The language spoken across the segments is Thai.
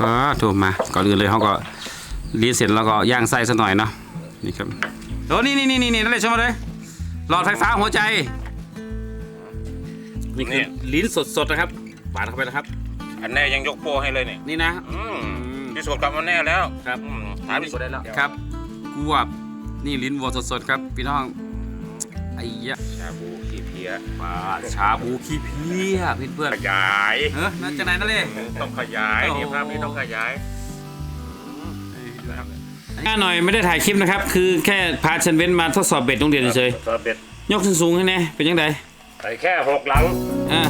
ก็ถูกมาก่อนอื่นเลยเขาก็รีดเสร็จแล้วก็ย่างไส้ซะหน่อยเนาะนี่ครับโอ้นี่นี่นี่นี่นั่นเลยชมมาเลยหลอดไฟฟ้าหัวใจนี่คือลิ้นสดๆนะครับปาดเข้าไปนะครับ อันแน่ยังยกโป้ให้เลยเนี่ยนี่นะอืมพิสูจน์กับอันแน่แล้วครับอืมถามพิสูจน์ได้แล้วครับกวบนี่ลิ้นวัวสดๆครับ พี่น้องไอ้ยะชาบูขี้เพี้ ยปลาชาบูขี้เพี้ยเพื่อนขยายๆเออนั่นจะไหนนั่นเลยต้องขยายโอ้นี่ครับนี่ต้องขยายง่ายหน่อยไม่ได้ถ่ายคลิปนะครับ คือแค่พาเชนเว้นมาทดสอบเบ็ดโรงเรียนเฉยซอสเบ็ดๆยกสูงๆให้แน่เป็นยังไงใส่แค่หกหลังอ่า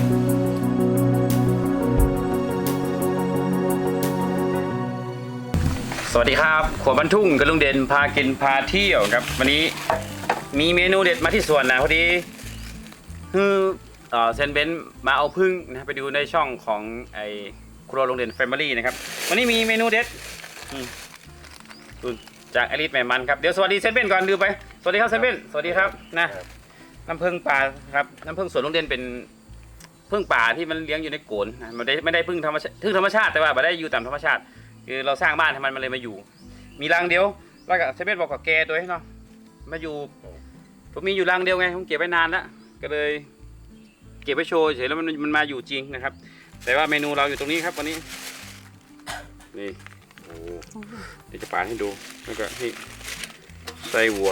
สวัสดีครับขวบรรทุ่งกับลุงเด่นพากินพาเที่ยวครับ วันนี้มีเมนูเด็ดมาที่สวนนะพอดี คือเอ่อเซนเบนมาเอาพึ่งนะไปดูในช่องของไอครัวโรงเรียนแฟมิลี่นะครับ วันนี้มีเมนูเด็ดอืมดูจากอลิสแม่มันครับ เดี๋ยวสวัสดีเซนเบนก่อนดูไป สวัสดีครับเซนเบนสวัสดีครับนะน้ำผึ้งป่าครับน้ำผึ้งสวนโรงเรียนเป็นผึ้งป่าที่มันเลี้ยงอยู่ในโกนนะมันได้ไม่ได้พึ่งธรรมชาติพึ่งธรรมชาติแต่ว่าไม่ได้อยู่ตามธรรมชาติ คือเราสร้างบ้านให้มันมันเลยมาอยู่ มีรังเดียวแล้วก็เซเว่นบอกกับแกตัวให้เนาะมาอยู่ผมมีอยู่รังเดียวไงผมเก็บไว้นานแล้ว ก็เลยเก็บไว้โชว์เฉยแล้วมันมันมาอยู่จริงนะครับ แต่ว่าเมนูเราอยู่ตรงนี้ครับวันนี้นี่โอ้เดี๋ยวจะปาดให้ดูแล้วก็ให้ไส้วัว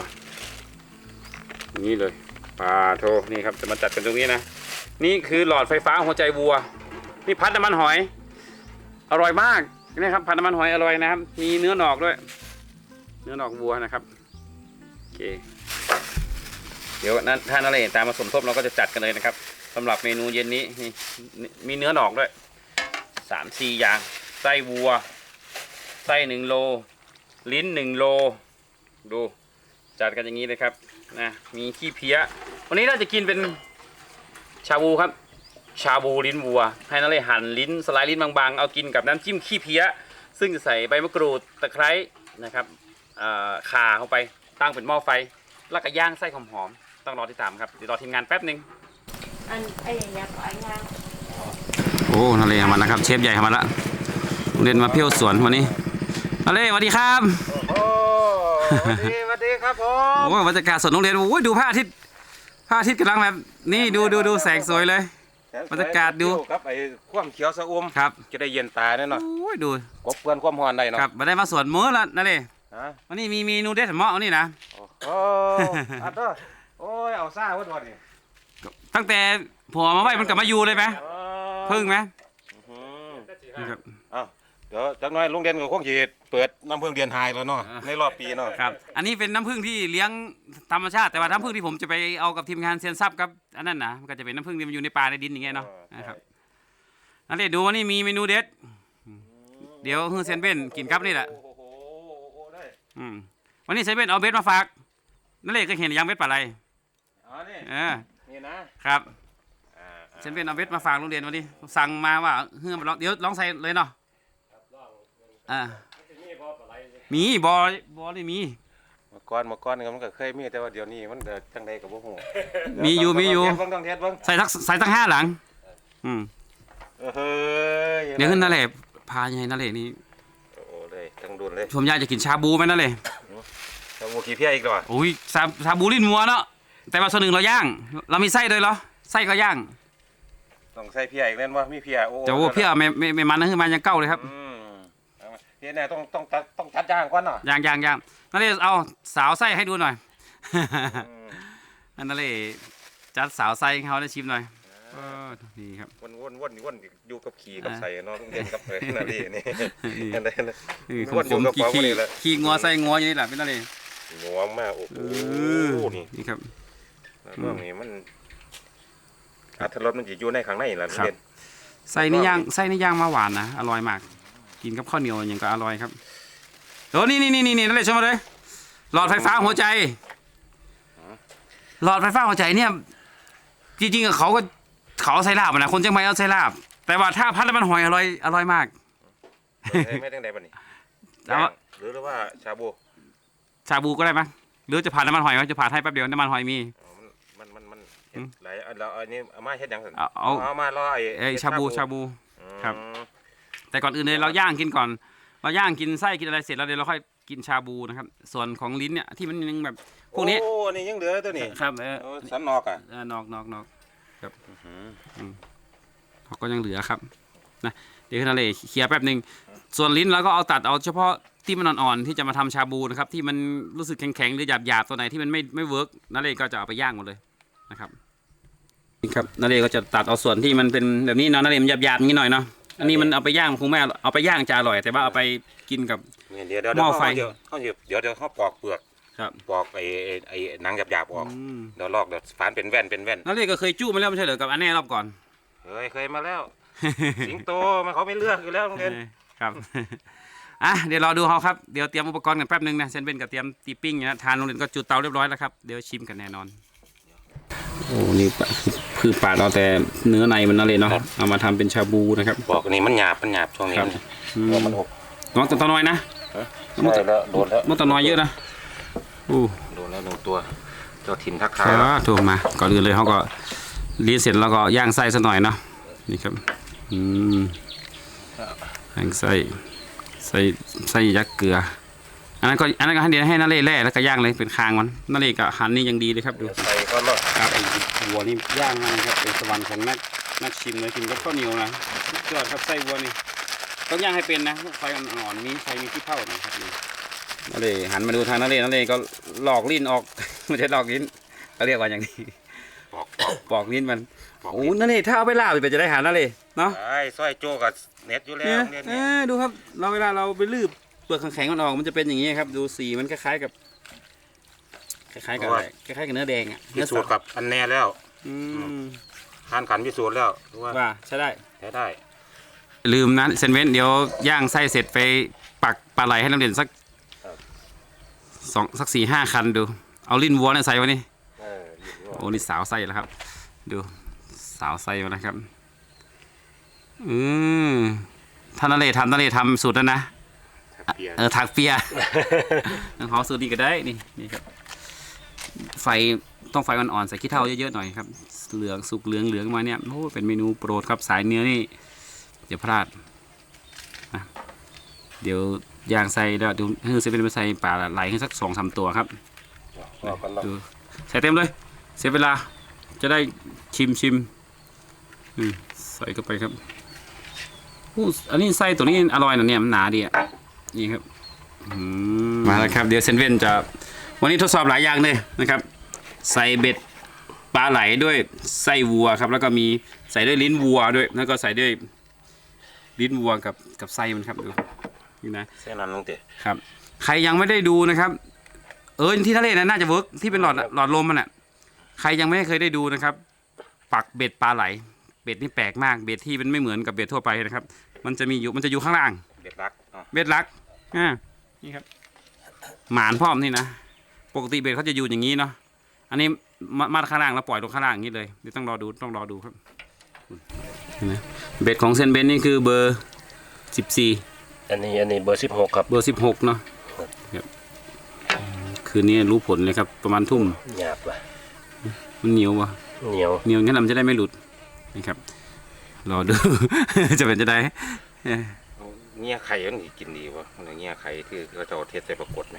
นี้เลยปลาโทนี่ครับจะมาจัดกันตรงนี้นะนี่คือหลอดไฟฟ้าหัวใจวัวนี่พัดน้ำมันหอย อร่อยมากนี่ครับพัดน้ำมันหอยอร่อยนะครับ มีเนื้อหนอกด้วย เนื้อหนอกวัวนะครับโอเค ดี๋ยวนั้นถ้านั่นเลยตามมาสมทบเราก็จะจัดกันเลยนะครับสำหรับเมนูเย็นนี้นี่มีเนื้อหนอกด้วยสามสี่อย่างไส้วัว ไส้หนึ่งโล ลิ้นหนึ่งโล ดูจัดกันอย่างนี้เลยครับนะมีขี้เพี้ย วันนี้เราจะกินเป็นชาบูครับ ชาบูลิ้นวัว ให้นั่นเลยหั่นลิ้นสไลด์ลิ้นบางๆ เอากินกับน้ำจิ้มขี้เพี้ย ซึ่งจะใส่ใบมะกรูดตะไคร้นะครับข่าเข้าไปตั้งเป็นหม้อไฟแล้วก็ย่างไส้หอมๆ ต้องรอติดตามครับเดี๋ยวรอทีมงานแป๊บหนึ่งอันไอ้ยาปล่อยงานโอ้นั่นเลยมาแล้วครับ เชฟใหญ่มาแล้วเรียนมาเที่ยวสวนวันนี้นั่นเลยสวัสดีครับโอ้สวัสดีสวัสดีครับผมโอ้ยบรรยากาศสวนโรงเรียนโอ้ยดูพระอาทิตย์พระอาทิตย์กำลังแบบนี่ดูดูดูแสงสวยเลย บรรยากาศดู ครับไอ้ความเขียวสะอุ่มครับจะได้เย็นตาแน่นอนโอ้ยดูกบเพื่อนความหอนได้เนาะครับมาได้มาสวนมื้อละนั่นเลยฮะวันนี้มีเมนูเด็ดเหมาะนี่นะโอ้อัดเด้อ โอ้ยเอาซ่าเพิ่นบ่นี่ตั้งแต่ผัวมาไว้มันกลับมาอยู่เลยไหมพึ่งไหมอืมนี่ครับ อ้าวเดี๋ยวจักหน่อยลุงเด่นก็คงสิเปิดน้ำพึ่งเดือนไฮแล้วเนาะอ่า ในรอบปีเนาะครับ อันนี้เป็นน้ำผึ้งที่เลี้ยงธรรมชาติแต่ว่าน้ำผึ้งที่ผมจะไปเอากับทีมงานเซียนซับครับอันนั้นนะมันก็จะเป็นน้ำผึ้งที่มันอยู่ในป่าในดินอย่างเงี้ยเนาะนะครับนั่นเลยดูว่านี่มีเมนูเด็ด เดี๋ยวฮือเซนเบนกินครับนี่แหละ โอ้โหโอ้ได้อืมวันนี้เซนเบนเอาเบ็ดมาฝากนั่นเลยก็เห็นยังเบ็ดปลาไหล อ๋อนี่เออนี่นะครับ อ่าเซนเบนเอาเบ็ดมาฝากโรงเรียนวันนี้สั่งมาว่าเฮือมาลองเดี๋ยวลองใส่เลยเนาะอ่ามีบอบอเลยมี เมื่อก่อนเมื่อก่อนก็มันก็เคยมีแต่ว่าเดี๋ยวนี้มันเกิดจังใดก็บ่ฮู้มีอยู่มีอยู่เบิ่งต้องเทสเบิ่งใส่ทักใส่ตั้งห้าหลัง อืมเออเฮ้ยเดี๋ยวขึ้นนั่นแหละพายังไงนั่นแหละนี่โอ้เลยจังดุนเลยผมอยากจะกินชาบูไหมนั่นเลยชาบูขี้เพี้ยอีกแล้วโอ้ยชาชาบูลิ้นวัวเนาะ แต่ว่าส่วนหนึ่งเราย่าง เรามีไส้ด้วยเหรอไส้ก็ย่างต้องใส่เพี้ยอีกเล่นว่ามีเพี้ยโอ้แต่ว่าเพี้ยไม่ไม่ไม่มันนะคือมันยังเก้าเลยครับอืมเอามาเพี้ยเนี่ยต้องต้องต้องต้องจัดย่างก่อนเนาะย่างย่างย่างนั่นเลยเอาสาวไส้ให้ดูหน่อย อืมนั่นเลยจัดสาวไส้ให้เขาได้ชิมหน่อยเออนี่ครับ วนวนวนวนอยู่กับขี่กับอ่าใส่เนาะลุงเด่นกับเอ้ยนั่นนี่นี่นี่นั่นเลยนี่ขวมนขอยู่มกับขี้ของขี้นี่แหละ ขี้งัวไส้งัวอย่างนี้แหละเป็นนั่นเลยงวงมากโอ้โหเออนี่นี่ครับ เรื่องนี้มันอัตรสมันจะอยู่ในข้างในล่ะลุงครับ เด่นไส้นี่ย่างไส้นี่ย่างมาหวานนะอร่อยมาก กินกับข้าวเหนียวอย่างก็อร่อยครับโอ้นี่นี่นี่นี่นี่นั่นเลยชมมาเลยหลอดไฟฟ้าหัวใจ หลอดไฟฟ้าหัวใจเนี่ย จริงๆอะเขาก็เขาเอาใส่ลาบอะนะคนเชียงใหม่เอาใส่ลาบ แต่ว่าถ้าพัดแล้วมันหอยอร่อยอร่อยมากเอ้ยไม่ตั้งใดบัดนี้แต่ว่าหรือว่าชาบูชาบูก็ได้มั้ยหรือจะผ่านน้ำมันหอยไหมจะผ่านให้แป๊บเดียวน้ำมันหอยมีอ๋อมัน มันมันมันอืมหลายอันแล้วอันนี้เอามาเฮ็ดหยังซั่นเอาเอา เอามารอไอ้เอ้ยชาบูชาบู อืมครับ แต่ก่อนอื่นเลยเราย่างกินก่อน เราย่างกินไส้กินอะไรเสร็จแล้วเดี๋ยวเราค่อยกินชาบูนะครับ ส่วนของลิ้นเนี่ยที่มันยังแบบพวกนี้โอ้นี่ยังเหลือตัวนี้ครับเออโอ้สันนอกอะเออนอกนอกนอกครับเขาก็ยังเหลือครับนะเดี๋ยวนาเลเคลียร์แป๊บหนึ่งส่วนลิ้นเราก็เอาตัดเอาเฉพาะที่มันอ่อนๆที่จะมาทำชาบูนะครับที่มันรู้สึกแข็งๆหรือหยาบๆตัวไหนที่มันไม่ไม่เวิร์กนาเลก็จะเอาไปย่างหมดเลยนะครับ นี่ครับนาเลก็จะตัดเอาส่วนที่มันเป็นแบบนี้เนาะนาเลมันหยาบๆอย่างนี้หน่อยเนาะอันนี้มันเอาไปย่างคงไม่อร่อยเอาไปย่างจะอร่อย แต่ว่าเอาไปกินกับ เนี่ยเดี๋ยวเดี๋ยวหม้อไฟ เดี๋ยวเขาเดี๋ยวเดี๋ยวเดี๋ยวเขาปอกเปลือกครับปอกไอ้ไอ้ไอ้หนังหยาบๆออกอืมเดี๋ยวลอกเดี๋ยวฝานเป็นแว่นเป็นแว่นนาเลก็เคยจู้มาแล้วไม่ใช่เหรอกับอันแน่รอบก่อน เฮ้ยเคยมาแล้ว สิงโตมันเขาไม่เลือกอยู่แล้วโรงเรียนเออครับอะเดี๋ยวรอดูเขาครับเดี๋ยวเตรียมอุปกรณ์กันแป๊บนึงนะเซนเบนกับเตรียมตีปิ้งนะทานโรงเรียนก็จุดเตาเรียบร้อยแล้วครับเดี๋ยวชิมกันแน่นอนโอ้นี่ปะ คือปาดเอาแต่เนื้อในมันนั่นเลยเนาะเอามาทำเป็นชาบูนะครับปอกอันนี้มันหยาบมันหยาบช่วงนี้ครับอืมหัวมันหกน้องตัวน้อยนะใช่แล้วโดนแล้วมันตัวน้อยเยอะนะอู้โดนแล้วหนึ่งตัว เจ้าถิ่นทักคทายแล้วรับถูกมาก่อนอื่นเลยเขาก็รีดเสร็จแล้วก็ย่างไส้ซะหน่อยเนาะนี่ครับอืมย่างไส้ไส้ไส้ยักษ์เกลือ อันนั้นก็อันนั้นก็ให้เดี๋ยวให้นาเล่แล่แล้วก็ย่างเลยเป็นคางมันนาเล่ก็หั่นนี่ยังดีเลยครับดูใส่ก็รอดครับไอ้วัวนี่ย่างมันครับเป็นสวรรค์ของนักนักชิมเลยกินกับข้าวเหนียวนะสุดยอดครับไส้วัวนี่ต้องย่างให้เป็นนะไฟอ่อนๆมีไฟมีที่เท่าหนะครับนี่นาเล่หันมาดูทางนาเล่นาเล่ก็หลอกลิ้นออกไม่ใช่หลอกลิ้นเขาเรียกว่าอย่างนี้ปอกปอกปอกลิ้นมันปอกโอ้นาเล่ถ้าเอาไปลาบไปจะได้หานาเล่เนาะไอ้สร้อยโจกับเน็ตอยู่แล้วเนี่ยโรงเรียนเอเนี่ยอดูครับ เราเวลาเราไปลืบ เปลือกแข็งๆมันออกมันจะเป็นอย่างนี้ครับ ดูสีมันคล้ายๆกับคล้ายๆกับอะไรคล้ายๆกับเนื้อแดงอะพิเนื้อสูจน์กับอันแน่แล้วอืมทานขันพิสูจน์แล้วว่าว่าใช่ได้ ใช้ได้ลืมนะเซนเวนเดี๋ยวย่างไส้เสร็จไปปักปลาไหลให้น้ำเด่นสักสองสักสี่ห้าคันดู เอาลิ้นวัวเนี่ยใส่ไว้นี่เออโอ้นี่สาวไส้แล้วครับ ดูสาวไส้มาแล้วครับอืมท่านนเลทำท่านนเลทำสูตรแล้วนะ เปีย เออถักเปียต้องขอสูตรนี้ก็ได้นี่นี่ครับ ไฟต้องไฟอ่อนๆใส่ขี้เถ้าเยอะๆหน่อยครับ เหลืองสุกเหลืองเหลืองมาเนี่ยโอ้เป็นเมนูโปรดครับสายเนื้อนี่อย่าพลาดนะเดี๋ยวย่างใส่แล้วดูให้เซเว่นไปใส่ปลาไหลให้สักสองสามตัวครับรอกันรอดูใส่เต็มเลย เสียเวลาจะได้ชิมชิมอืมใส่เข้าไปครับอู้อันนี้ไส้ตัวนี้อร่อยนะเนี่ยมันหนาดีอะ นี่ครับอืมมาแล้วครับเดี๋ยวเซนเว่นจะวันนี้ทดสอบหลายอย่างเลยนะครับ ใส่เบ็ดปลาไหลด้วยไส้วัวครับ แล้วก็มีใส่ด้วยลิ้นวัวด้วย แล้วก็ใส่ด้วยลิ้นวัวกับกับไส้มันครับดูนี่นะเส้นนั้นลงเตะครับ ใครยังไม่ได้ดูนะครับ เออที่ทะเลนะน่าจะเวิร์กที่เป็นหลอดหลอดลมมันอะใครยังไม่เคยได้ดูนะครับ ปักเบ็ดปลาไหล เบ็ดนี่แปลกมากเบ็ดที่มันไม่เหมือนกับเบ็ดทั่วไปนะครับ มันจะมีอยู่มันจะอยู่ข้างล่างเด็ดรักอ๋อเบ็ดลัก อ่านี่ครับ หมานพร้อมนี่นะปกติเบ็ดเขาจะอยู่อย่างนี้เนาะอันนี้มามาข้างล่างแล้วปล่อยลงข้างล่างอย่างนี้เลยเดี๋ยวต้องรอดูต้องรอดูครับเห็นไหมเบ็ดของเซนเบนนี่คือเบอร์สิบสี่อันนี้อันนี้เบอร์สิบหกครับเบอร์สิบหกเนาะครับอืมคืนนี้รู้ผลเลยครับ ประมาณทุ่มหยาบว่ะมันเหนียววะเหนียวเหนียวงั้นมันจะได้ไม่หลุดนะครับรอดูจะเป็นจะได้ เอ้ยเงี้ยไข่มันสิกินดีวะอะไรเงี้ยไข่คือเขาจะเอาเทศใส่ปรากฏไหม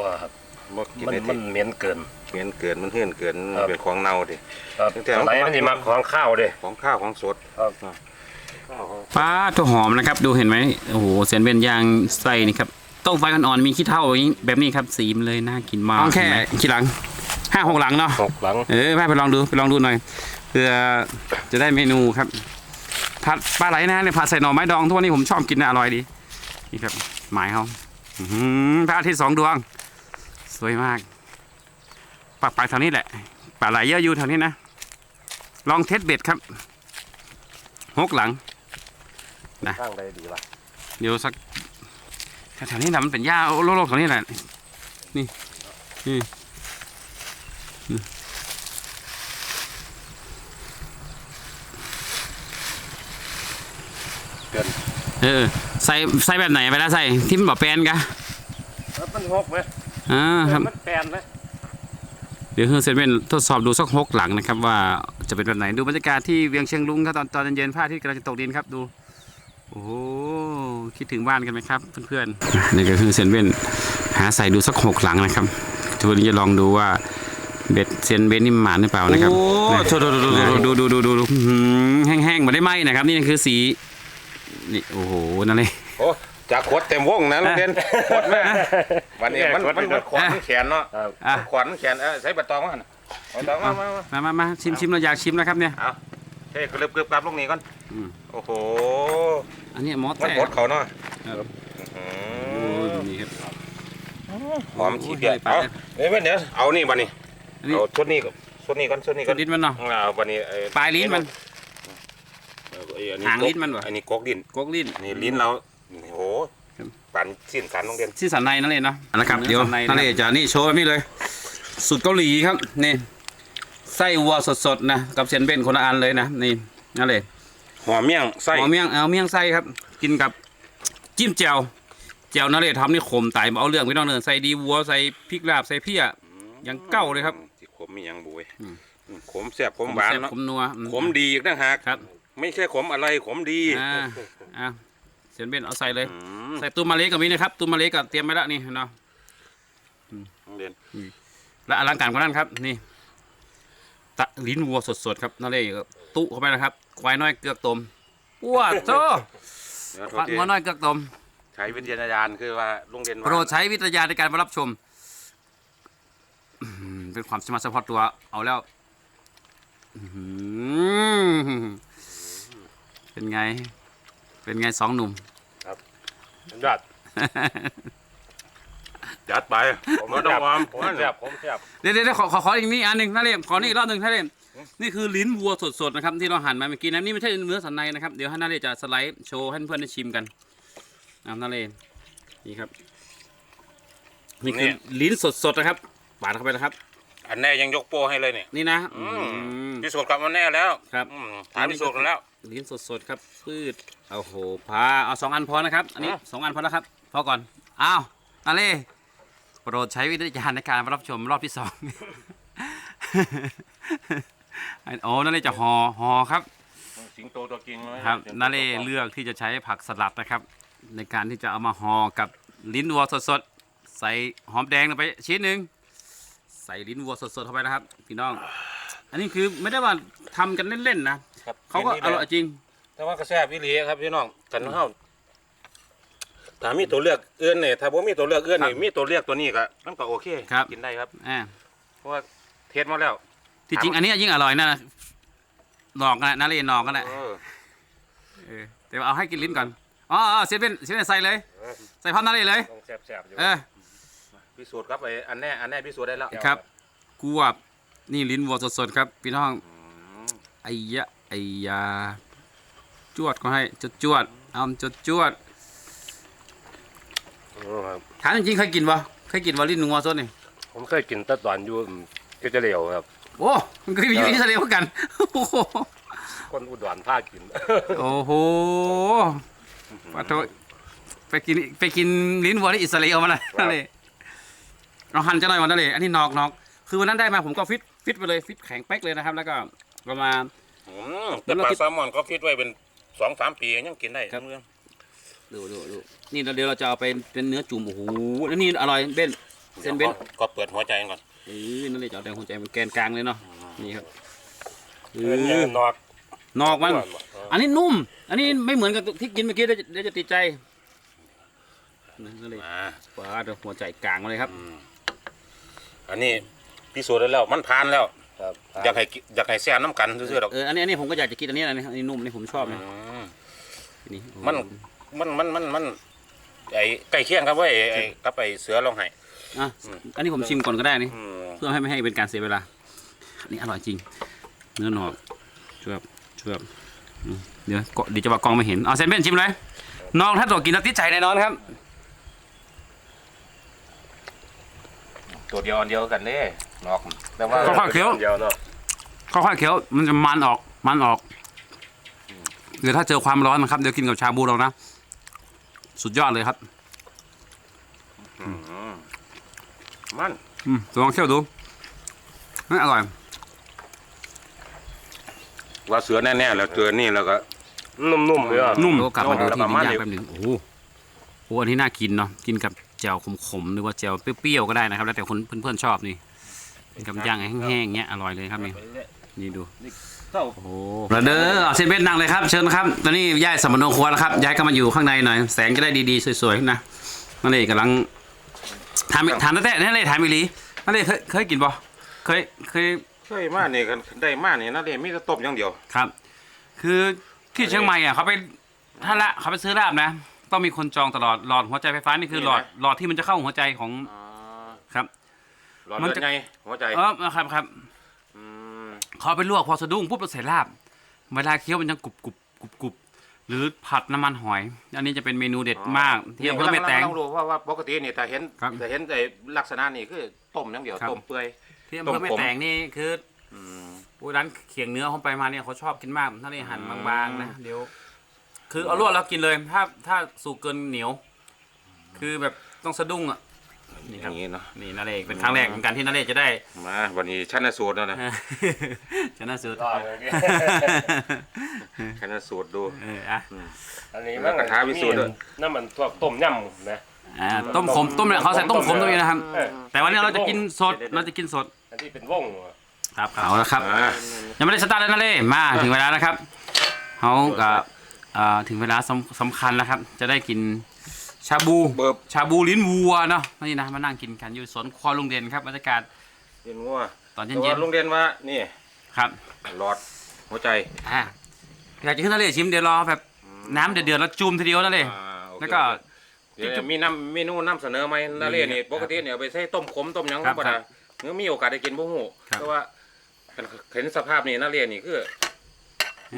ว่าครับบ่กินมันได้มัที่นเหม็นเกิน เหมือนเกินมันเหื่อนเกินครับ เป็นของเน่าดิ ครับตั้งแต่ อะไรมันจะมาของข้าวเด้ ของข้าวของสดครับ ข้าวเขาปลาตัวหอมนะครับ ดูเห็นไหมโอ้โหเซนเบนย่างไส้นี่ครับ ต้องไฟอ่อนๆมีขี้เถ้าอย่างนี้แบบนี้ครับสีมันเลยน่ากินมากต้องแค่ขี้หลังห้าหกหลังเนาะหกหลังเออไปไปลองดูไปลองดูหน่อยเพื่อจะได้เมนูครับ ผัดปลาไหลนะเนี่ยผัดใส่หน่อไม้ดองทุกวันนี้ผมชอบกินนะอร่อยดีนี่ครับหมายเขาอื้อหือพระอาทิตย์สองดวง สวยมากปักปลาแถวนี้แหละปลาไหลเยอะอยู่แถวนี้นะ ลองเทสเบ็ดครับหกหลังข้างใดดีล่ะเดี๋ยวสักแถวๆนี้นะมันเป็นหญ้าโลกๆแถวนี้แหละนี่นี่นี่ เกินเออใส่ใส่แบบไหนไปแล้วใส่ที่มันบอกแปลนกะแล้วมันหกไหมอ่าครับมันแปนไหมเดี๋ยวเฮอเซนเว่นทดสอบดูสักหกหลังนะครับ ว่าจะเป็นแบบไหนดูบรรยากาศที่เวียงเชียงลุงครับตอนตอนเย็นๆพระอาทิตย์กำลังจะตกดินครับดูโอ้โอ้คิดถึงบ้านกันไหมครับเพื่อนๆนี่ก็คือเซนเว่นหาใส่ดูสักหกหลังนะครับทุกวันนี้จะลองดูว่าเบ็ดเซนเบนนี่หมานหรือเปล่านะครับโอ้ดูดูดูดูดูดูแห้งๆมาได้ไหมนะครับ นี่คือสี นี่โอ้โหนั่นเลย โอ้จากขวดเต็มวงนะลุงเด่นขวดแม่วันนี้มันมันมันขวดมันแขนเนาะครับ อะขวดมันแขนเออใช้ใบตองมาหั่นใบตองมามามามามามาชิมชิมเราอยากชิมนะครับเนี่ย เอาเฮ้ยกระเลิบเกลือบกลับลงนี้ก่อนอืม โอ้โหอันนี้หมอมันแต่บดเขาเนาะครับอื้อโอ้หือนี่ครับ หอมขี้เกียจไปเอาเลยเอ้ยเว้ยเดี๋ยวเอานี่บัดนี้อันนี้เอาชุดนี้ก่อนชุดนี้ก่อนชุดนี้ก่กอนดลิ้นมันเนาะ เอาบัดนี้ไอ้ปลายลิ้นมัน เออไอ้อันนี้หางกกลิ้นมันเหรอ อันนี้กกลิ้นกกลิ้น นี่ลิ้นเราโอ้โหครับ ปั่นสิ้นสันโรงเรียน ที่สันในนั่นเลยเนาะนะครับเนื้อเดี๋ยวสันในนะนั่นเลยจะนี่โชว์แบบนี้เลย สุดเกาหลีครับนี่ไส้วัวสดๆนะกับเซนเบนคนละอันเลยนะนี่นั่นเลยหอมเมี่ยงไส้ เอาเมี่ยงเอาเมี่ยงไส้ครับ กินกับจิ้มแจ่วแจ่วนั่นเลยทำนี่ขมตายบ่เอาเรื่องไม่ต้องเนินใส่ดีวัวใส่พริกลาบใส่เพี้ย ยังเก้าเลยครับ ที่ขมมีหยังบุยอืมขมแซ่บขมหวานแซ่บเนาะขมนัวอืขมดีอีกต่างหากครับ ไม่ใช่ขมอะไรขมดีอ่าอ่าเซนเบนเอาใส่เลย อืมใส่ตุ้มมะเล็กกับมีนะครับตุ้มมะเล็กก็เตรียมไว้แล้วนี่เนาะโรงเรียนและอลังการกว่านั้นครับ นี่ตะลิ้นวัวสดๆครับนั่นเลยตุเข้าไปนะครับ ควายน้อยเกือกตมว้าโตเดี๋ยวโทฟัษกทีงัวน้อยเกือกตม ใช้วิทยาญาณคือว่าโรงเรียนโปรดใช้วิทยาในการรับชมอื้อหือเป็นความสามารถเฉพาะตัว เอาแล้วอื้อหือ เป็นไง เป็นไงสองหนุ่มยอดจัดไป ผมไม่ต้องความผมแซ่บผมแซ่บเดี๋ยวเดี๋ยวขอขอขออีกนี่อันหนึ่งท่านเล่มขอนี่อีกรอบหนึ่งท่านเล่มนี่คือลิ้นวัวสดๆนะครับที่เราหั่นมาเมื่อกี้นะนี่ไม่ใช่เนื้อสันในนะครับเดี๋ยวให้นาเล่จะสไลด์โชว์ให้เพื่อนๆได้ชิมกันนะครับนาเล่นี่ครับนี่คือลิ้นสดๆนะครับปาดเข้าไปนะครับ อันแน่ยังยกโป้ให้เลยเนี่ยนี่นะอืมอืม พิสูจน์กลับมาแน่แล้วครับ อืมถ่ายพิสูจน์กันแล้ว ลิ้นสดๆครับพืชโอ้โหพาเอาสองอันพอนะครับ อันนี้อะสองอันพอแล้วครับพอก่อนอ้าวนาเล่โปรดใช้วิทยาในการรับชมรอบที่สองโอ้นาเล่จะห่อห่อครับ สิงโตตัวจริงเลยครับนาเล่เลือกที่จะใช้ผักสลัดนะครับ ในการที่จะเอามาห่อกับลิ้นวัวสดๆ ใส่หอมแดงลงไปชิ้นหนึ่งใส่ลิ้นวัวสดๆเข้าไปนะครับ พี่น้อง อันนี้คือไม่ได้ว่าทำกันเล่นๆนะ ครับเขาก็อร่อยจริง แต่ว่ากระแซบวิลีครับพี่น้องกันเฮาถ้ามีตัวเลือกอื่นเนี่ยถ้าบ่มีตัวเลือกอื่นนี่ครับมีตัวเลือกตัวนี้ก็มันก็โอเคครับ กินได้ครับอ่าเพราะว่าเทสมาแล้ว ที่จริงอันนี้ยิ่งอร่อยนะหนอกกันนะนาเล่หนอกกันนะเออเออแต่ว่าเอาให้กินลิ้นก่อนอ๋ออ๋อเซเว่นเซเว่นใส่เลย ใส่พร้อมนาเล่เลยต้องแซ่บๆอยู่เออพิสูจน์ครับไอ้อันแน่อันแน่พิสูจน์ได้แล้วครับกูว่านี่ลิ้นวัวสดๆครับพี่น้องอืมไอ้ยะไอ้ยา จวดก็ให้จดจวดเอาจดจวดเออครับถามจริงๆเคยกินปะเคยกินวอลลินงัวสดนี่ผมเคยกินแตะตอนอยู่ก็จะเหลวครับ โอ้มันเคยอยู่อิสราเอลเหมือนกันโอ้โหคนอุดรพากิน โอ้โหปะโทไปกินไปกินลิ้นวัวที่อิสราเอลมาเลยนั่นเลยเราหั่นจะหน่อยวันนั่นเลยอันนี้นอกนอกคือวันนั้นได้มาผมก็ฟิตฟิตไปเลยฟิตแข็งเป๊กเลยนะครับ แล้วก็ประมาณ อืมแต่ปลาแซลมอนก็ฟิตไว้เป็นสองสามปียังกินได้ครับเรื่องดูดูดูนี่เดี๋ยวเราจะเอาไปเป็นเนื้อจุ่มโอ้โหแล้วนี่อร่อยเบ้นเส้นเบ้นดี๋ยวก็ก็เปิดหัวใจก่อนเออนั่นเลยจะเอาแดงหัวใจมันแกนกลางเลยเนาะนี่ครับเอเออเนี่ยอนอกนอกมันเอออันนี้นุ่ม อันนี้ไม่เหมือนกับที่กินเมื่อกี้เดี๋ยวจะเดี๋ยวจะติดใจนั่นเลยมาว้าเดี๋ยวหัวใจกลางมาเลยครับ อืมอันนี้พิสูจน์ได้แล้ว มันผ่านแล้ว ครับอยากให้กิอยากให้แซ่น้ำกันซื่อๆหรอกเอออันนี้อันนี้ผมก็อยากจะกินอันนี้อันนี้อันนี้นุ่มอันนี้ผมชอบนะอืม นี่มัน มันมันมันมันไอ้ใกล้เคียงครับเว้ยไอ้ไอ้กับไอ้เสือลองไห้อะอันนี้ผมชิมก่อนก็ได้นี่ อืมเพื่อให้ไม่ให้เป็นการเสียเวลา อันนี้อร่อยจริง เนื้อหนอกช่วยช่วยอืมเดี๋ยวเกาะเดี๋ยวจะว่ากล้องไม่เห็น เอาเซนเบ้นชิมเลย น้องถ้าตัวกินแล้วติดใจแน่นอนครับ ตัวเดียวอันเดียวกันเด้ นอกแต่ว่าค่อยๆเคี้ยว เดียวเนาะค่อยๆเคี้ยวมันจะมันออกมันออกเดี๋ยวถ้าเจอความร้อนนะครับเดี๋ยวกินกับชาบูเรานะ สุดยอดเลยครับอืมมันอืมลองเคี่ยวดูนี่อร่อย ว่าเสือแน่ๆแล้วเจอนี่แล้วก็ นุ่มๆเลยอะ นุ่มก็กลับมาดูแล้วที่ประลิ้มาณนย่างนี้แป๊บหนึงโอ้โหโอ้อันนี้น่ากินเนาะกินกับแจ่วขมๆหรือว่าแจ่วเปรี้ยวๆก็ได้นะครับ แล้วแต่คนเพื่อนๆชอบนี่ กินกับย่างแห้งๆเงี้ยอร่อยเลยครับนี่นี่ดูเต้าโอ้โหเราเด้อเอาเส้นเบ็ดนั่งเลยครับ เชิญครับตอนนี้ย้ายสมโนครัวแล้วครับย้ายก็มาอยู่ข้างในหน่อยแสงจะได้ดีๆสวยๆนะนั่นเลยกำลังถามถามตั้งแต่นั่นเลยถามอีหลีนั่นเลยเคยเคยกินบ่เคยเคยเคยมานี่กันได้มานี่นะเรียนมีแต่ต้มอย่างเดียวครับ คือที่เชียงใหม่อะเขาไปถ้าละเขาไปซื้อลาบนะ ต้องมีคนจองตลอดหลอดหัวใจไฟฟ้านี่คือหลอดหลอดที่มันจะเข้าหัวใจของอ๋อครับ หลอดมันเลือจะดไงหัวใจเออครับครับอืมเขาเอาไปลวกพอสะดุ้งปุ๊บเราใส่ลาบ เวลาเคี้ยวมันยังกรุบกรุบกรุบกรุบหรือผัดน้ำมันหอย อันนี้จะเป็นเมนูเด็ดมากที่อำเภอแม่แตงเรารู้ว่าว่าปกตินี่แต่เห็นครับแต่เห็นแต่ลักษณะนี่คือต้มอย่างเดียวครับต้มเปื่อยที่อำเภอแม่แตงนี่คืออืมโอ้ยร้านเขียงเนื้อเขาไปมาเนี่ยเขาชอบกินมากถ้าได้หั่นบางๆนะเดี๋ยว คือเอาลวกแล้วกินเลยถ้าถ้าสุกเกินเหนียว คือแบบต้องสะดุ้งอะ นี่อครับย่างนี้เนาะ นี่นาเรกเป็นครั้งแรกเหมือนกันที่นาเรกจะได้ มาวันนี้ชันสูตรแล้วนะชนะสุดต่อเลยพี่ชันสูตรดู เอออะอันนี้แล้วกระทะวิสูตรด้วย น้ำมันพวกต้มยำนะอ่าต้มขมต้มเนี่ยเขาใส่ต้มขมตรงนี้นะครับ เออแต่วันนี้เราจะกินสดเราจะกินสดอันที่เป็นวงอะครับเอาละครับ อ่ายังไม่ได้สตาร์ทเลยนะเล่มาถึงเวลาแล้วครับเขาก็เอ่อถึงเวลาสำสำคัญแล้วครับ จะได้กิน ชาบูเบิบ ชาบูลิ้นวัวเนาะนี่นะมานั่งกินกันอยู่สวนครัวลุงเด่นครับบรรยากาศเย็นงัวตอนแต่เย็ว่านลุงเรียนว่านี่ๆครับหลอดหัวใจอ่าอยากจะขึ้นทะเลชิมเดี๋ยวรอแบบน้ำเดือดๆแล้วจุ่มทีเดียวนั่นเลยอ่าโอเคแล้วก็ เดี๋ยวมีน้ำเมนูนำเสนอไหมนาเรศนี่ปกติเนี่ยเอาไปใช้ต้มขมต้มหยังครัธรบรมดาเนื้อมีโอกาสได้กินบ่ฮู้ครับ แต่ว่าเห็นสภาพนี่นาเรศนี่คือ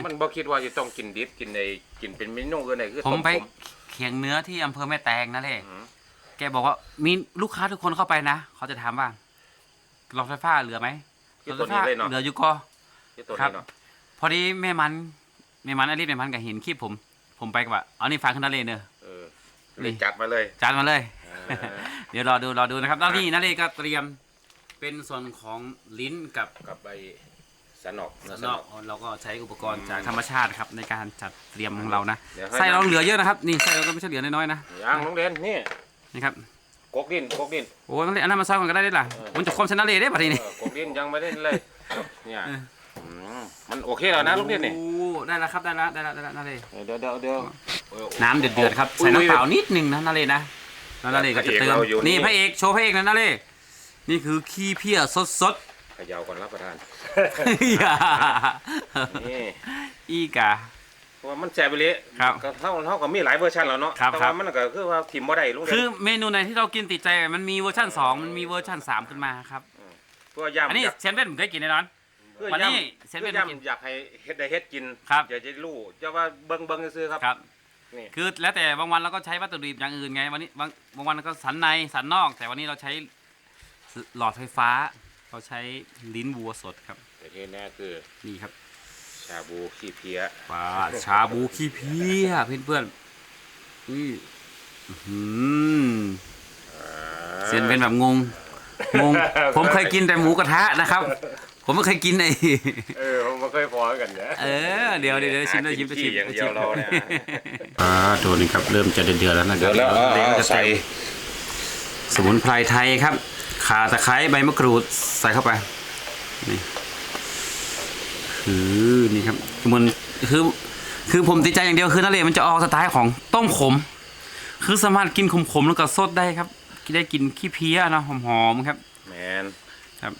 มันบ่คิดว่าจะต้องกินดิบกินในกินเป็นเมนูอื่นได้คือผมต้มไปขมเขียงเนื้อที่อำเภอแม่แตงนั่นเลยอืมแกบอกว่ามีลูกค้าทุกคนเข้าไปนะเขาจะถามว่าหลอดไฟฟ้าเหลือไหมหที่ลอดไฟตัวฟ้านี้เลยเนาะเหลืออยู่ก็ ที่ตัวครันี้บเนาะพอดีแม่มันแม่มันอลิศแม่มันก็เห็นคลิปผม ผมไปกับว่าเอานี่ฝากขึ้นทะเลเนอะ เออนี่จัดมาเลยจานมาเลย เออ เดี๋ยวรอดูรอดูนะครับแล้วนี่นาเลก็เตรียมเป็นส่วนของลิ้นกับ กับใบ สนอกสนอกเราก็ใช้อุปกรณ์จากธรรมชาติครับในการจัดเตรียมของเรานะดี๋ยวให้ ไส้เราเหลือเยอะนะครับนี่ไส้เราก็ไม่ใช่เหลือน้อยๆนะย่างลุงเรียนนี่นี่ครับกกดินกกดิน โอ้นั่นเลยอันนั้นมาซ้อนกันก็ได้ด้วยล่ะมันจะความชนะเลยได้ปะทีนี้เออกกดินยังไม่ได้เลยเนี่ยเออมมันโอเคแล้วนะลุงเรียนนี่โอ้ได้แล้วครับได้แล้วได้แล้วได้แล้วนาเลเดี๋ยวเดี๋ยวเดี๋ยวเออน้ำเดือดๆครับใส่น้ำเปล่านิดนึงนะนาเลนะแล้วนาเลก็จะเติมพระเอกเราอยู่นี่ นี่พระเอกโชว์พระเอกนะนาเลนี่คือขี้เพี้ยสด เขยาวก่อนรับประทานๆอย่านี่อีกา เพราะว่ามันแซ่บไปเลยครับก็เท่าเท่ากับมีหลายเวอร์ชันแล้วเนาะครับแต่ครัว่าบ มันก็คือว่าทิมบ่ได้ลุงเรียคือนเมนูไหนที่เรากินติดใจมันมีเวอร์ชัน2มันมีเวอร์ชัน3ขึ้นมาครับ เพื่อย่ำอันนี้อยากเซนเว่นผมเคยกินแน่นอน เพื่อวันนี้ย่ำเส้นเป็เพื่นอมากินย่ำอยากให้เฮ็ดได้เฮ็ดกินครับ อยากจะรู้จะว่าเบิ่งเบิ่งซื้อๆครับ ครับ นี่ คือแล้วแต่บางวันเราก็ใช้วัตถุดิบอย่างอื่นไงวันนี้บางบางวันก็สันในสันนอก แต่วันนี้เราใช้หลอดไฟฟ้า เราใช้ลิ้นวัวสดครับแต่ที่แน่คือนี่ครับ ชาบูขี้เพี้ยปลาชาบูขี้เพี้ยเพื่อนเพื่อนๆอุ้ยอื้อหือเซียนเป็นแบบงงงง ผมเคยกินแต่หมูกระทะนะครับ ผมไม่เคยกินไอ้เออผมมาเคยพอกันเนี่ยเออเดี๋ยวเดี๋ยวเดี๋ยวชิมเลยชิมหาชิขี้มอย่างเดียวเราเนี่ยอ่าตัวนี้ครับเริ่มจะเดือดๆแล้วนะคเดี๋รัยวแล้วเอาดี๋ยเอาจะใส่สมุนไพรไทยครับ ข่าตะไคร้ใบมะกรูดใส่เข้าไปนี่คือนี่ครับคือมันคือคือผมติดใจอย่างเดียวคือนั่นเลยมันจะออกสไตล์ของต้มขม คือสามารถกินขมๆแล้วก็สดได้ครับได้กินขี้เพี้ยเนาะหอมๆครับ แมนครับ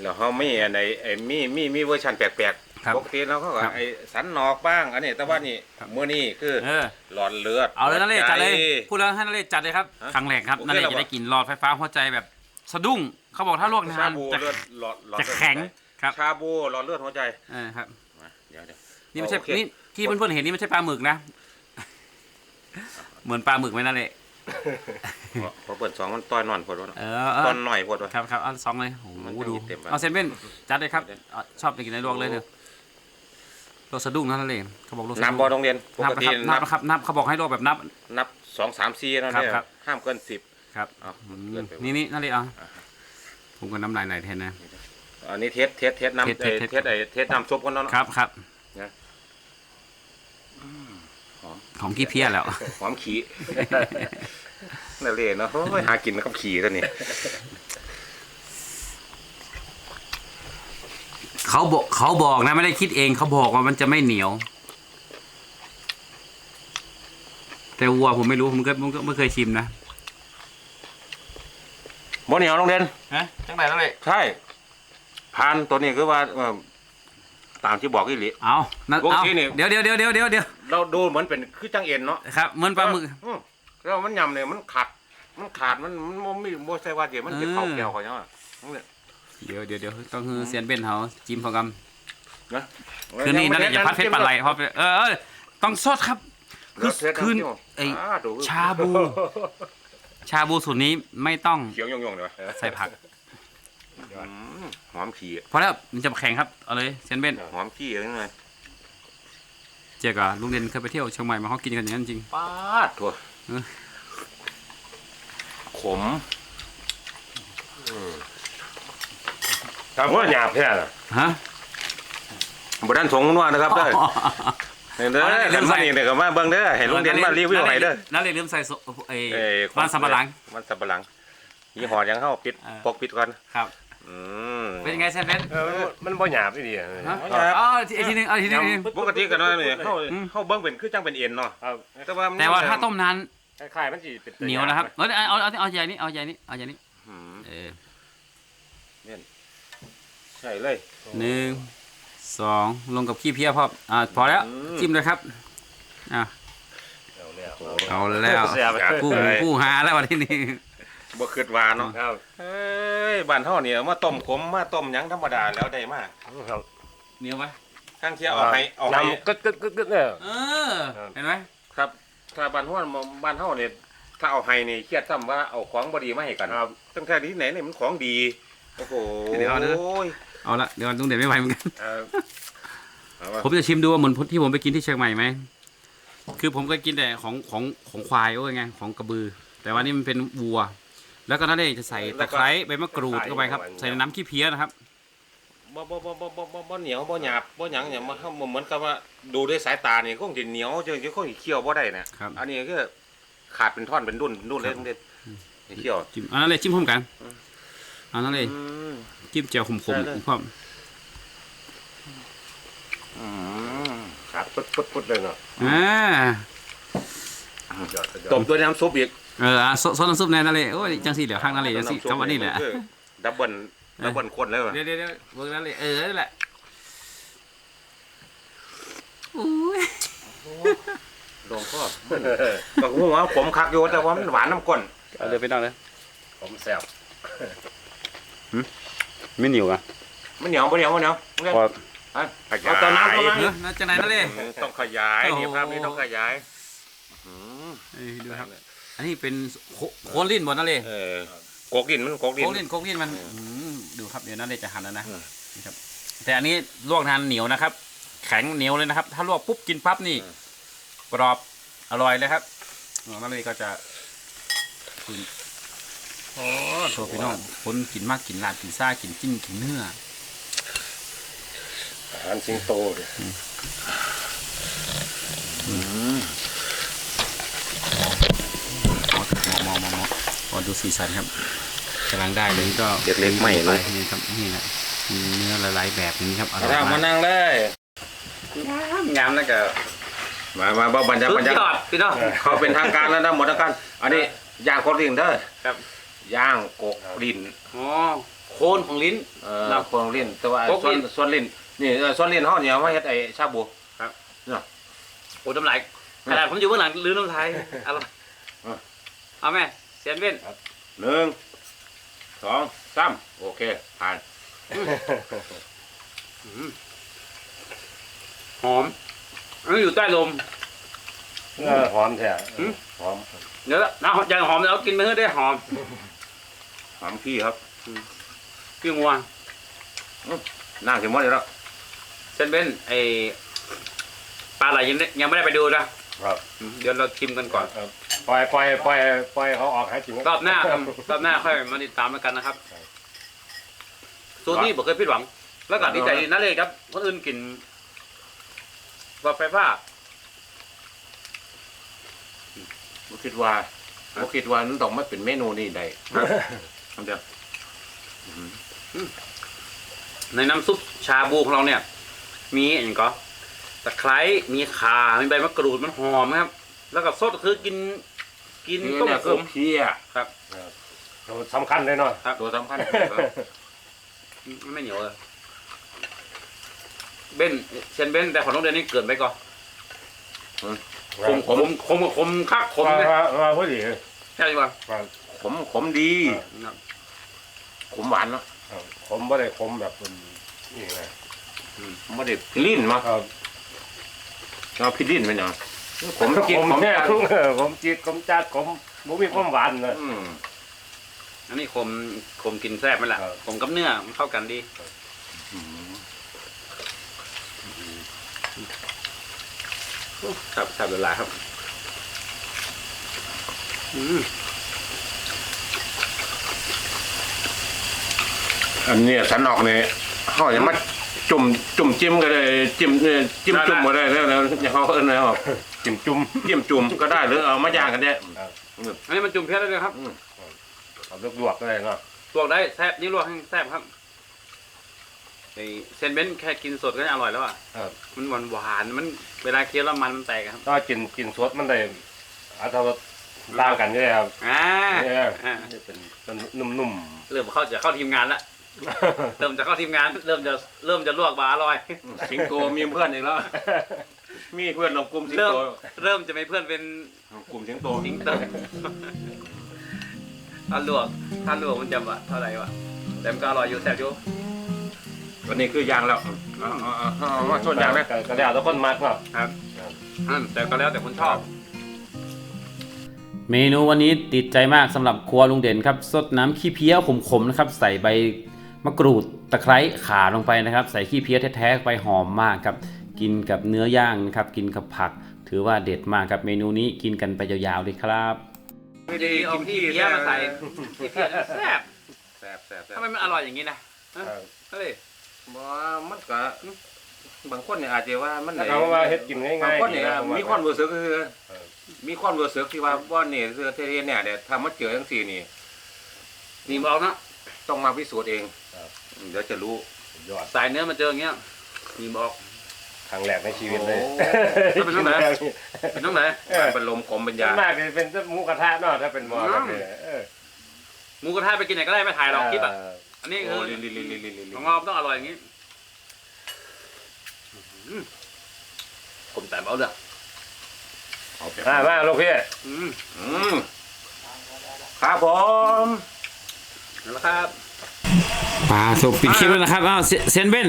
แล้วเขามีอันไหนไอ้มีมีมีเวอร์ชันแปลกครับๆปกติเราเขาก็ครับไอ้สันนอกบ้าง อันนี้แต่ว่านี่ครับมื้อนี้คือเออหลอดเลือดเอาเลยนั่นเลยจัดเลยหัวใจพูดแล้วให้นั่นเลยจัดเลยครับฮะครั้งแรกครับโอเคนั่นเลยแล้วจะได้วะกินหลอดไฟฟ้าหัวใจแบบ สะดุ้งเขาบอกถ้าลวกนาชานบูจะเลือดหลอดหลอดจะเลือดแข็งครับชาบูหลอดเลือดหัวใจเออครับ มาเดี๋ยวเดี๋ยวนี่ไม่ใช่โอเคนี่ที่เพื่อนๆเห็นนี่ไม่ใช่ปลาหมึกนะ เหมือนปลาหมึกไหมนั่นแหละพอพอเปิดสองมันต้อยนอนพอดวะเออเอตออนหน่อยพอดวะ ครับครับเอาสองเลยโอ้มันโหจะดูมีเต็มปะเอาเซนเว่นจัดเลยครับเอาชอบไปกินในลวกเลยเนอะลวกสะดุ้งนั่นเลยเขาบอกลวกสะนับดุ้งบ่โรงเรียนปนับกนะติครับนันับบนะครับนับเขาบอกให้ลวกแบบนับ นับสองสามสี่นั่นครับเนี่ยครับ ห้ามเกินสิบ ครับเอาอืมเกินไปนี่นี่นั่นเลยเอาผมก็น้ำลายไหลแทนนะ อันนี้เทสเทสเทสน้ำเทสเอ่อเทส เทสไอ้เทสน้ำซุปกันเนาะครับครับนะหอมของขี้เพี้ยแล้ว หอมขี้นั่นเลยเนาะโอ้ยหากินกับขี้ตัวนี้เขาบอกเขาบอกนะไม่ได้คิดเองเขาบอกว่ามันจะไม่เหนียว แต่วัวผมไม่รู้ผมก็ผมก็ไม่เคยชิมนะ บ่เหนียวลงเด่นฮะจังไรแล้วเลยใช่พานตัวนี้คือว่าเอ่อตามที่บอกอีหลี เอานั่นวงเอาที่นี่ เดี๋ยวเดี๋ยวเดี๋ยวเดี๋ยวเดี๋ยวเดี๋ยวเราดูเหมือนเป็นคือจังเอ็นเนาะครับเหมือนปลาหมึก อืมแล้วมันยำเนี่ยมันขาดมันขาดมันมันมันไม่บ่ใช่ว่าเดี๋ยวมันเป็นเออข้าวแก้วเขาเนาะเนี่ยเดี๋ยวเดี๋ยวเดี๋ยวต้องคือเซียนเบนเขาจิ้มพอกนะำคือนี่นั่นแหละอย่าพัดเพชรปลาไหลเพราะเออเออต้องสดครับ คือเดี๋ยวเสร็จคือแล้วไอ้อ่าดู ชาบู ชาบูสูตรนี้ไม่ต้องเขียวยงๆเลยวะใส่ผักอืมหอมขี้เพราะแล้วมันจะแข็งครับ เอาเลยเซียนเบนหอมขี้ยังไงเจ๊กับลุงเด่นเคยไปเที่ยวเชียงใหม่มาเขากินกันอย่างนั้นจริงปาดถั่วเออขมครับว่าหยาบแท้น่ะฮะบ่ทันสงนัวนะครับเด้อ เห็นเด้อเอาเลยเริ่เริ่มมใส่ใส่เด้อก็มาเบิ่งเด้อให้ลุงเด่นมารีวิวให้เด้อนั่นเลยลืมใส่โซไอ้เอ้ยบ้านสับปะหลัง มันสับปะหลังยี่ห้อยังเฮาปิดเออ ปกปิดก่อนครับ อืมเป็นยังไงเซียนเบนเออมันมันบ่หยาบอีดีอะฮะบ่หยาบอ๋ออีกทีหนึงเอาอีกทีหนึงปกติก็น้อยนี่เฮาอืมเฮาเบิ่งเป็นคือจังเป็นเอ็นเนาะครับแต่ว่ามันแต่ว่าถ้าต้มนานคล้ายๆมันสิเป็นเหนียวนะครับเอาเอาเอาเอาใหญ่นี้เอาใหญ่นี้เอาใหญ่นี้อืมเออใช่เลย หนึ่ง สองลงกับขี้เพี้ยพออ่าพอแล้วอืมจิ้มเลยครับอะเอาแล้วเอาแล้วแซ่บ ผู้ผู้หาแล้ววันที่นี่บ่คิดว่าเนาะครับเอ้ยบ้านเฮาเนี่ยมาต้มขมมาต้มหยังธรรมดาแล้วได้มาครับเหนียวไหมข้างเที่ยวเอาให้เอาให้น้ำกึดกึดกึดกึดเนี่ย เออเห็นไหมครับ ถ้าบ้านเฮาบ้านเฮาเนี่ยถ้าเอาให้นี่เครียดซ้ำว่าเอาของบ่ดีมาให้กันครับตั้งแต่ที่ไหนเนี่ยมันของดี โอ้โหเอาละเดี๋ยวลุงเด่นไม่ไหวเหมือนกันเออเอาวะผมจะชิมดูว่าเหมือนที่ผมไปกินที่เชียงใหม่ไหมคือผมก็กินแต่ของของของควายโอ้ยไงของกระบือ แต่ว่านี่มันเป็นวัว แล้วก็นั่นเองจะใส่ตะไคร้ใบมะกรูดเข้าไปครับ ใส่น้ำขี้เพี้ยนะครับบ่บ่บ่บ่บ่บ่บ่เหนียวบ่หยาบบ่หยังเนี่ยมันเฮาเหมือนกับว่าดูด้วยสายตานี่คงสิเหนียวจังสิคงสิเคี้ยวบ่ได้นะครับ อันนี้ก็ขาดเป็นท่อนเป็นดุนเป็นดุนเลยทั้งเด็ดนี่เคี้ยวจิ้มอันนั้นเลยจิ้มพร้อมกันอันนั้นเลย อืม จิ้มเจียวขมใช่เลยๆพร้อมอืมขาดปึ๊ดปึ๊ดปึ๊ดเลยเนาะอ่ายอดสุดยอดต้มตัวน้ำซุปอีกเอออะซซดน้ำซุปแน่นั่นเลยโอ้ยจังสี่เหลือข้างนั่นเลยจังสี่คำว่านี่แหละคือดับเบิลดับเบิลคนเลยว่ะเดี๋ยวเดี๋ยวเดี๋ยวเวิร์กนั่นเลยเออนั่นแหละอุ้ยลงก็บางหัวผมคักอยู่แต่ว่ามันหวานน้ำก้นเอาเลยไปนอนเลยผมแซ่บ ไม่เหนียวอะมันเหนียวบ่เหนียวบ่เหนียวเอาพอเอาเอาตอนน้ำเข้ามาเออน่าจะไหนนั่นเลยต้องขยายนี่ครับนี่ต้องขยายอืมเอ้ยดูครับ อันนี้เป็นโคโคนลิ้นบนนั่นเลยเออกกดินมันกกดินโค้งลิ้นโค้งลิ้นมันอืมดูครับเดี๋ยวนั่นเลยจะหั่นแล้วนะอืมนี่ครับ แต่อันนี้ลวกนานเหนียวนะครับ แข็งเหนียวเลยนะครับ ถ้าลวกปุ๊บกินปั๊บนี่กรอบอร่อยเลยครับอ๋อนั่นเลยก็จะคุณ โอ้โถพี่น้องคนกินมากกินลาบกินซ่ากินจิ้นกินเนื้ออาหารสิงโตดิมองมองมองมองดูสีสันครับกำลังได้เลยก็เล็กๆใหม่เลยนี่ครับนี่แหละเนื้อหลายๆแบบนี้ครับอร่อยถ้ามามากนั่งเลยงามนะเกิดมามาบ่บรรยากาศบรรยากาศพี่น้องเขาเป็นทางการแล้วนะหมดทางการอันนี้ย่างกกดินเด้อครับ ย่างกกดินอ๋อโคนของลิ้น เออโครงลิ้น แต่ว่ากกส่วดินนส่วนลิ้นนี่เออส่วนลิ้นเฮาเนี่ยเอามาเฮ็ดไอ้ชาบูโอ้น้ำลายขนาดผมอยู่เบื้องหลังลืมน้ำลายเอาละเอาแม่เซียนเว้นหนึ่งสองสามโอเคผ่านหอมอันนี้อยู่ใต้ลม เออหอมแท้หืม หอมเดี๋ยวน้ำอย่างหอมแล้วกินไปเพื่อได้หอม หอมพี่ครับพี่งัวนั่งถึงหมดเลยแล้วเซียนเว้นไอปลาไหลยังได้ยังไม่ได้ไปดูนะครับเดี๋ยวเราชิมกันก่อนครับปล่อยปล่อยปล่อยปล่อยเขาออกให้กินรอบหน้าครับรอบหน้าค่อยมาติดตามแล้วกันนะครับสูตรนี้ผมเคยผิดหวัง แล้วก็ดีใจนั่นเลยครับ คนอื่นกินว่าไฟฟ้าบ่คิดว่าบ่คิดว่ามันต้องมาเป็นเมนูนี้ได้ทำ เดียวในน้ำซุปชาบูของเราเนี่ย มีอย่างก็ตะไคร้มีข่ามีใบมะกรูดมันหอมครับ แล้วก็สดก็คือกิน กินนี่ต้มเนี่ยขคือมเพี้ยครับสำคัญเลยเนาะตัวสำคัญไม่เหนียวเลยเบ้นเชนเบ้นแต่ของน้องเดนนี่เกินไปก่อนคมคมคมคมคักคมว่าเนี่ยว่าว่าพอดีใช่ป่ะว่า ขมขมดี ครับขมหวานเนาะครับผมไม่ได้คมแบบเป็นนี่ไงไม่ได้พิลิ้นมาครับเอาพิลิ้นเป็นหยังขผมมจิกผมขมเนี่ยจัดผมจีดผมจัดผมบ่มีความหวานนะอืมอันนี้คมคมกินแซ่บไหมล่ะครับคมกับเนื้อมันเข้ากันดีครับแซ่บหลายๆครับอืม อันนี้สันออกเนี่ยเขาจะมาจุ่มจุ่มจิ้มก็ได้จิ้มเนี่ยจิ้มจุ่มก็ได้แล้วแล้วอย่างเขาเอิ้นแล้วจิ้มจุ่มจิ้มจุ่มก็ได้หรือเอามาย่างกันได้อันนี้มันจุ่มเพี้ยได้เลยครับเอาลวกๆเลยเนาะลวกได้แซ่บนี่ลวกให้แซ่บครับไอเซนเบนแค่กินสดก็อร่อยแล้วอะครับมันหวานหวานๆมันเวลาเคี้ยวแล้วมันมันแตกอะครับถ้ากินกินสดมันได้อัตรสต่างกันใช่ไหมครับอ่าเนี่ยอ่าเป็นเป็นนุ่มเริ่มเข้าจะเข้าทีมงานละๆ เริ่มจะเข้าทีมงาน เริ่มจะเริ่มจะลวกบาอร่อย สิงโตมีเพื่อนอีกแล้ว มีเพื่อนของกลุ่มสิงเริ่มโตเริ่มจะมีเพื่อนเป็นกลุ่มสิงโตสิงเตอร์ถ้าลวกถ้าลวกมันจะว่าเท่าไหร่วะแต่มันก็อร่อยอยู่แซ่บอยู่วันนี้คือย่างแล้วเอาเอาเอาเอาเอามาชนย่างนะก็ก็แล้วแต่คนมักเนาะครับอืมแต่ก็แล้วแต่คนชอบ เมนูวันนี้ติดใจมากสำหรับครัวลุงเด่นครับสดน้ำขี้เพี้ยขมๆนะครับ ใส่ใบ มะกรูดตะไคร้ข่าลงไปนะครับ ใส่ขี้เพี้ยแท้ๆไปหอมมากครับ กินกับเนื้อย่างนะครับ กินกับผัก ถือว่าเด็ดมากครับเมนูนี้กินกันไปยาวๆเลยครับไม่ได้เอากินขี้ขี้เพี้ยมาใส่ขี้เพี้ยแซ่บแซ่บแซ่บแซ่บทำไมมันอร่อยอย่างนี้นะฮะครับเฮ้ยบ่มันก็บางคนเนี่ยอาจจะว่ามันถ้าเขาว่าเฮ็ดกินง่ายๆบางคนเนี่ยดีะมีความรู้สึกคือเออมีความรู้สึกที่ว่าว่านี่คือเทเรเนี่ยเนี่ยถ้ามาเจอทั้งสี่นี่นี่บอกนะต้องมาพิสูจน์เองครับ เดี๋ยวจะรู้ยอดสายเนื้อมาเจออย่างเงี้ยนี่บอก ครั้งแรกในชีวิตเลยโอ้แล้วเป็นจังไหน เป็นต้องไหนเออเป็นลมขมเป็นส่ยาวนมากจะเป็นหมูกระทะเนาะถ้าเป็นหมอแบบนี้เออหมูกระทะไปกินไหนก็ได้ไม่ถ่ายหรอกคลิปอะอันนี้โอ้คือลิลิลิลิลิลิลิของเราต้องอร่อยอย่างนี้อื้อหือผมแต่เอาเด้อเอาไปอ่ามาลูกพี่อืมอืมครับผมนั่นแหละครับ ป่าถูกปิดคลิปแล้วนะครับอ้าวเซนเบน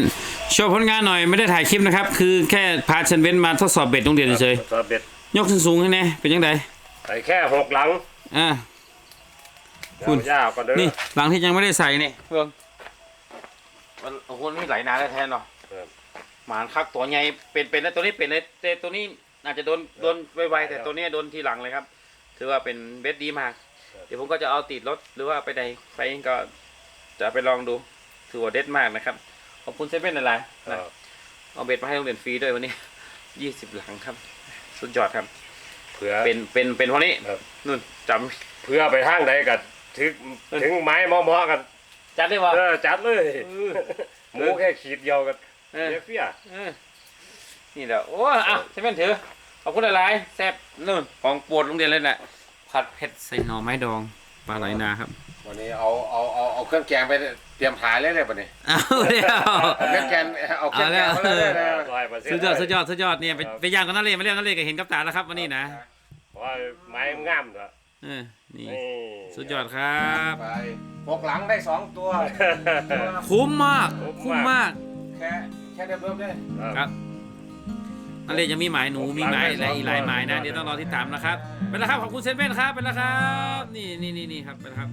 โชว์ผลงานหน่อยไม่ได้ถ่ายคลิปนะครับ คือแค่พาเซนเบนมาทดสอบเบ็ดโรงเรียนเฉยตัวเบ็ดยกสูงๆให้แน่เป็นยังไงใส่แค่หกหลังอ่าคุณยาวๆก็เด้อนี่หลังที่ยังไม่ได้ใส่นี่เพื่อนมันโอ้โหนี่ไหลนานแล้วแทนเนาะหมานคักตัวใหญ่เป็นเป็นแล้วตัวนี้เป็นเลยแต่ตัวนี้อาจจะโดนโดนไวๆแต่ตัวนี้โดนทีหลังเลยครับ ถือว่าเป็นเบ็ดดีมาก เดี๋ยวผมก็จะเอาติดรถหรือว่าไปใดไปก็จะไปลองดู ถือว่าเด็ดมากนะครับ ขอบคุณเซเว่นหลายๆนะเอาเบ็ดมาให้โรงเรียนฟรีด้วยวันนี้ยี่สิบหลังครับ สุดยอดครับ เผื่อเป็นเป็นเป็นเพราะนี้ครับนู่นจเพื่อไปทางใดกันถึงถึงไม้มอๆกันำจัดได้ป่ะเออจัดเลยหมูแค่ขีดเดียวกันเออเดี๋ยวเฟี้ยเออนี่แหละโอ้อะเซเว่นถือขอบคุณหลายๆแซ่บนู่นของโปรดโรงเรียนเลยแหละผัดเผ็ดใส่หน่อไม้ดองปลาไหลนาครับ วันนี้เอาเอาเอาเอาเครื่องแกงไปเตรียมถ่ายเลยเลยปะเนี่ยเอาเดี๋ยว เอาเครื่องแกงเอาเครื่องแกงมาเลยเลยร้อยเปอร์เซ็นต์สุดยอดสุดยอดสุดยอดเนี่ยไปไปย่างกันนั่นเลยมาเรียกนั่นเลยก็เห็นกับตาแล้วครับวันนี้นะเพราะว่าไม้งามเหรอเออนี่นี่สุดยอดครับไปปกหลังได้สองตัวคุ้มมากคุ้มมากแค่แค่เดิมๆได้ครับนั่นเลยยังมีหมายหนูมีหมายอะไรอีกหลายหมายนะเดี๋ยวต้องรอติดตามนะครับไปแล้วครับขอบคุณเซนเว่นครับไปแล้วครับ นี่นี่นี่นี่ครับไปแล้วครับ